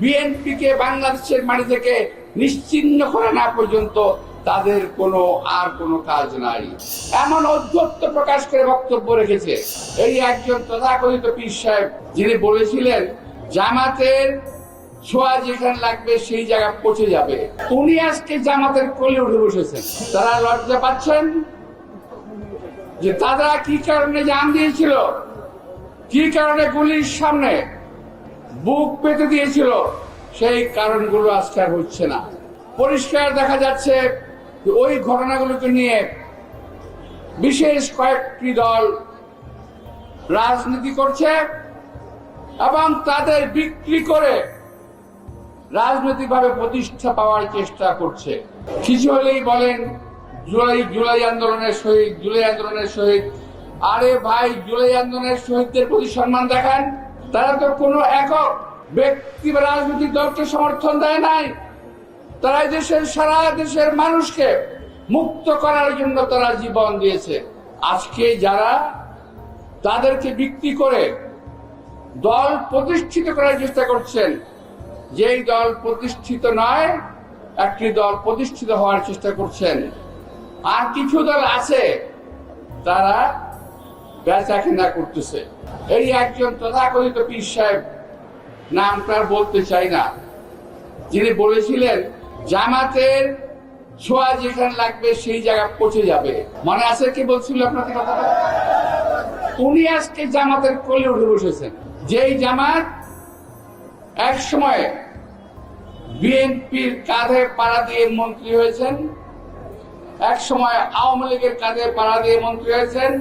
বিএনপিকে বাংলাদেশের মাটি থেকে নিশ্চিহ্ন করে না পর্যন্ত তাদের কোনো আর কোনো কাজ নাই। এমন অধ্যত্ত প্রকাশ করে বক্তব্য রেখেছে। এই একজন তথাকথিত পীর সাহেব যিনি বলেছিলেন, জামাতের ছোঁয়া যেখানে লাগবে সেই জায়গা পৌঁছে যাবে। উনি আজকে জামাতের কোলে উঠে বসেছেন। তারা লজ্জা পাচ্ছেন যে তারা কি কারণে জান দিয়েছিল? কি কারণে গুলির সামনে বুক পেতে দিয়েছিল। সেই কারণগুলো আজকে আর হচ্ছে না। পরিষ্কার দেখা যাচ্ছে ওই ঘটনাগুলোকে নিয়ে বিশেষ কয়েকটি দল রাজনীতি করছে এবং তাদের বিক্রি করে রাজনৈতিকভাবে প্রতিষ্ঠা পাওয়ার চেষ্টা করছে। কিছু হলেই বলেন, জুলাই জুলাই আন্দোলনের শহীদ, জুলাই আন্দোলনের শহীদ। আরে ভাই, জুলাই আন্দোলনের শহীদদের প্রতি সম্মান দেখান। তারা তো কোনো একক ব্যক্তি বা রাজনৈতিক দলকে সমর্থন দেয় নাই। তারা দেশের সারা দেশের মানুষকে মুক্ত করার জন্য তারা জীবন দিয়েছে। আজকে যারা তাদেরকে বিক্রি করে দল প্রতিষ্ঠিত করার চেষ্টা করছেন, যেই দল প্রতিষ্ঠিত নয়, একটি দল প্রতিষ্ঠিত হওয়ার চেষ্টা করছেন। আর কিছু দল আছে, তারা বেচা কেনা করতেছে। এই একজন তথাকথিত পীর সাহেব নামটা বলতে চাই না। যিনি বলেছিলেন, জামাতের ছোঁয়া যেখানে লাগবে সেই জায়গা পচে যাবে। মনে আছে কি বলছিল আপনাকে কথাটা? উনি আজকে জামাতের কোলে উঠে বসেছেন। যেই জামাত এক সময় বিএনপির কাঁধে পাড়া দিয়ে মন্ত্রী হয়েছেন, এক সময় আওয়ামী লীগের কাঁধে পাড়া দিয়ে মন্ত্রী হয়েছেন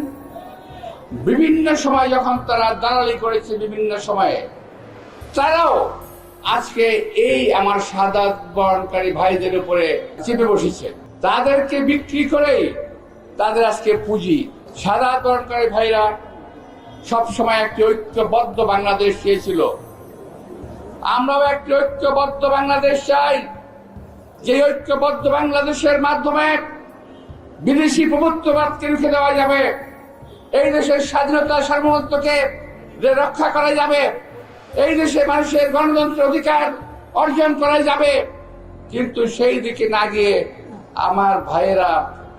বিভিন্ন সময় যখন তারা দালালি করেছে বিভিন্ন সময়ে, তারাও আজকে এই আমার সাদা বরণকারী ভাইদের উপরে চেপে বসেছে। তাদেরকে বিক্রি করেই তাদের আজকে পুঁজি। সাদা বরণকারী ভাইরা সবসময় একটি ঐক্যবদ্ধ বাংলাদেশ চেয়েছিল। আমরাও একটি ঐক্যবদ্ধ বাংলাদেশ চাই। যে ঐক্যবদ্ধ বাংলাদেশের মাধ্যমে বিদেশি প্রভুত্ববাদকে রুখে দেওয়া যাবে এই দেশের স্বাধীনতা সার্বভৌমত্বকে যে রক্ষা করা যাবে, এই দেশে মানুষের গণতন্ত্র অধিকার অর্জন করা যাবে। কিন্তু সেই দিকে না গিয়ে আমার ভাইয়েরা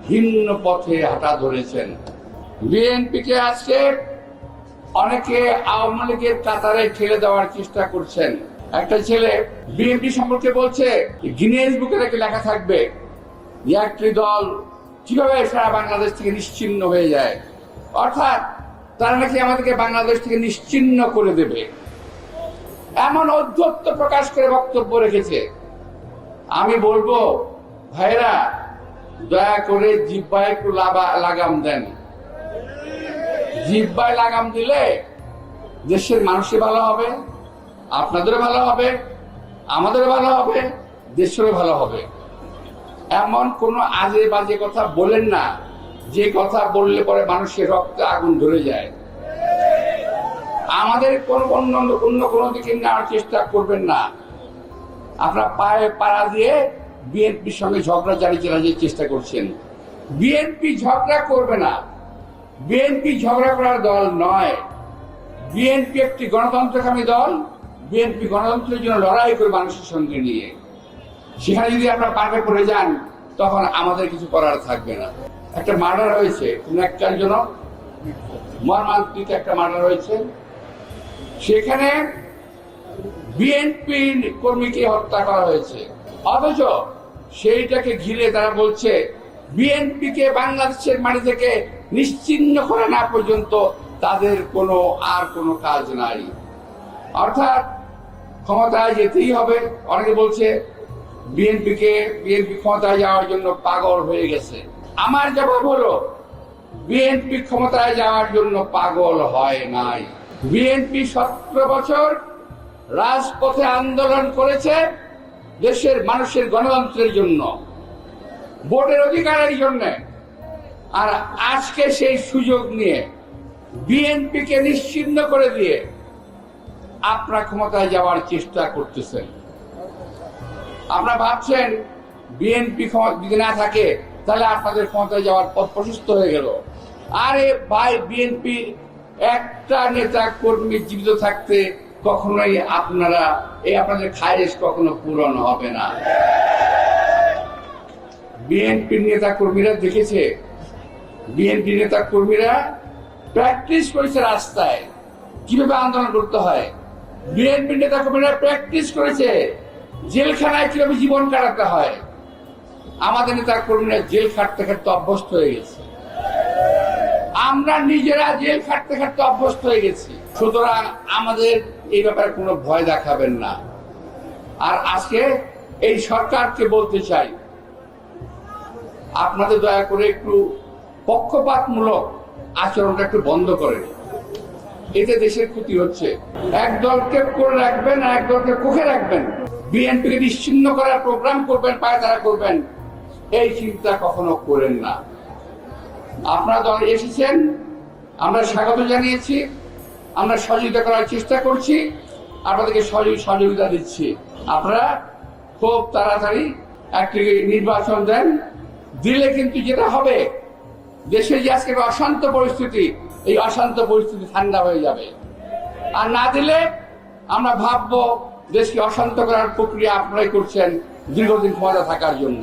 ভিন্ন পথে হাঁটা ধরেছেন। বিএনপিকে আজকে অনেকে আওয়ামী লীগের কাতারে ঠেলে দেওয়ার চেষ্টা করছেন। একটা ছেলে বিএনপি সম্পর্কে বলছে, গিনেস বুকে নাকি লেখা থাকবে, একটি দল কীভাবে সারা বাংলাদেশ থেকে নিশ্চিন্ন হয়ে যায়? অর্থাৎ তারা নাকি আমাদেরকে বাংলাদেশ থেকে নিশ্চিন্ন করে দেবে। এমন অধ্যত্ত প্রকাশ করে বক্তব্য রেখেছে। আমি বলব ভাইরা দয়া করে জিব্বায় একটু লাগাম দেন। জিব্বায় লাগাম দিলে দেশের মানুষের ভালো হবে, আপনাদেরও ভালো হবে, আমাদেরও ভালো হবে, দেশেরও ভালো হবে। এমন কোনো আজে বাজে কথা বলেন না। যে কথা বললে পরে মানুষের রক্তে আগুন ধরে যায়। আমাদের কোন অন্য অন্য কোনো দিকে নেওয়ার চেষ্টা করবেন না। আপনার পায়ে পাড়া দিয়ে বিএনপির সঙ্গে ঝগড়া জারি চালানোর চেষ্টা করছেন। বিএনপি ঝগড়া করবে না। বিএনপি ঝগড়া করার দল নয়। বিএনপি একটি গণতন্ত্রকামী দল। বিএনপি গণতন্ত্রের জন্য লড়াই করে মানুষের সঙ্গে নিয়ে। সেখানে যদি আপনারা পার্কে পড়ে যান, তখন আমাদের কিছু করার থাকবে না। একটা মার্ডার হয়েছে। কোন একটার জন্য মর্মান্তিক একটা মার্ডার হয়েছে। সেখানে বিএনপি কর্মীকে হত্যা করা হয়েছে। অথচ সেইটাকে ঘিরে তারা বলছে, বিএনপিকে বাংলাদেশের মাটি থেকে নিশ্চিহ্ন করে না পর্যন্ত তাদের কোনো আর কোনো কাজ নাই। অর্থাৎ ক্ষমতায় যেতেই হবে। অনেকে বলছে, বিএনপিকে, বিএনপি ক্ষমতায় যাওয়ার জন্য পাগল হয়ে গেছে। আমার জবাব হলো বিএনপি ক্ষমতায় যাওয়ার জন্য পাগল হয় নাই। বিএনপি সতেরো বছর রাজপথে আন্দোলন করেছে দেশের মানুষের গণতন্ত্রের জন্য, ভোটের অধিকারের জন্য। আর আজকে সেই সুযোগ নিয়ে বিএনপিকে নিশ্চিন্ন করে দিয়ে আপনার ক্ষমতায় যাওয়ার চেষ্টা করতেছেন। আপনারা ভাবছেন বিএনপি যদি না থাকে তাহলে আপনাদের ক্ষমতায় যাওয়ার পথ প্রশস্ত হয়ে গেল। আরে ভাই বিএনপি একটা নেতা কর্মী জীবিত থাকতে কখনোই আপনারা, এই আপনাদের খায়েশ কখনো পূরণ হবে না। বিএনপি নেতা কর্মীরা দেখেছে? বিএনপি নেতা কর্মীরা প্র্যাকটিস করেছে রাস্তায়। কীভাবে আন্দোলন করতে হয়? বিএনপি নেতা কর্মীরা প্র্যাকটিস করেছে। জেলখানায় কীভাবে জীবন কাটাতে হয়? আমাদের নেতা কর্মীরা জেল খাটতে খাটতে অভ্যস্ত হয়ে গেছে। আমরা নিজেরা জেল খাটতে খাটতে অভ্যস্ত হয়ে গেছি। সুতরাং আমাদের এই ব্যাপারে কোনো ভয় দেখাবেন না। আর আজকে এই সরকারকে বলতে চাই, আপনাদের দয়া করে একটু পক্ষপাতমূলক আচরণটা একটু বন্ধ করেন। এতে দেশের ক্ষতি হচ্ছে। এক দলকে করে রাখবেন আর এক দলকে কোখে রাখবেন। বিএনপিকে নিশ্চিন্ন করার প্রোগ্রাম করবেন পায়তারা করবেন। এই চিন্তা কখনো করেন না। আপনারা দলে এসেছেন, আমরা স্বাগত জানিয়েছি, আমরা সহযোগিতা করার চেষ্টা করছি, আপনাদেরকে সহযোগী সহযোগিতা দিচ্ছি। আপনারা খুব তাড়াতাড়ি একটি নির্বাচন দেন। দিলে কিন্তু যেটা হবে, দেশে যে আজকে অশান্ত পরিস্থিতি, এই অশান্ত পরিস্থিতি ঠান্ডা হয়ে যাবে। আর না দিলে আমরা ভাববো, দেশকে অশান্ত করার প্রক্রিয়া আপনারাই করছেন দীর্ঘদিন ক্ষমতা থাকার জন্য।